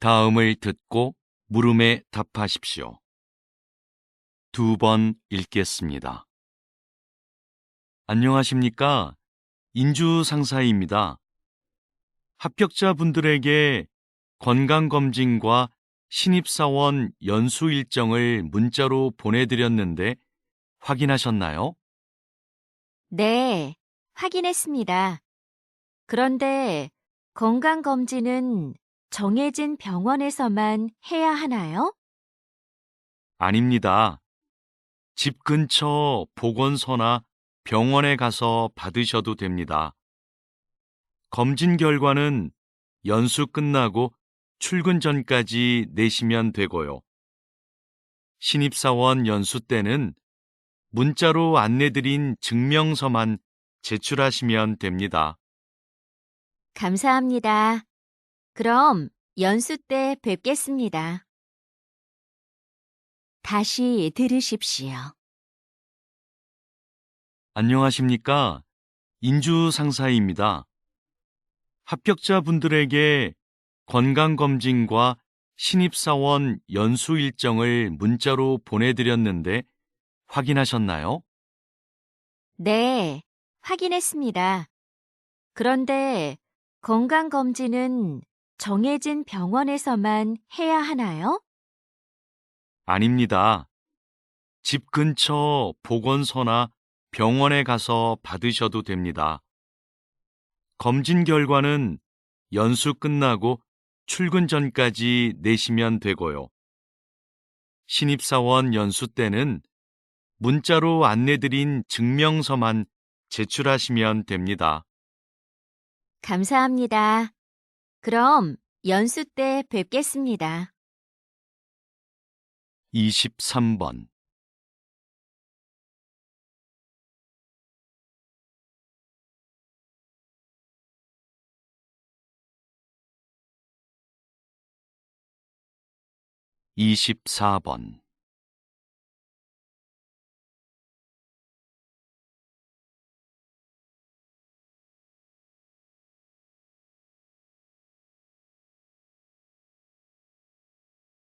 다음을 듣고 물음에 답하십시오. 두 번 읽겠습니다. 안녕하십니까? 인주 상사입니다. 합격자분들에게 건강검진과 신입사원 연수 일정을 문자로 보내드렸는데 확인하셨나요? 네, 확인했습니다. 그런데 건강검진은 정해진 병원에서만 해야 하나요? 아닙니다. 집 근처 보건소나 병원에 가서 받으셔도 됩니다. 검진 결과는 연수 끝나고 출근 전까지 내시면 되고요. 신입사원 연수 때는 문자로 안내드린 증명서만 제출하시면 됩니다. 감사합니다. 그럼 연수 때 뵙겠습니다. 다시 들으십시오. 안녕하십니까? 인주 상사입니다. 합격자분들에게 건강검진과 신입사원 연수 일정을 문자로 보내드렸는데 확인하셨나요? 네, 확인했습니다. 그런데 건강검진은 정해진 병원에서만 해야 하나요? 아닙니다. 집 근처 보건소나 병원에 가서 받으셔도 됩니다. 검진 결과는 연수 끝나고 출근 전까지 내시면 되고요. 신입사원 연수 때는 문자로 안내드린 증명서만 제출하시면 됩니다. 감사합니다. 그럼 연수 때 뵙겠습니다. 23번 24번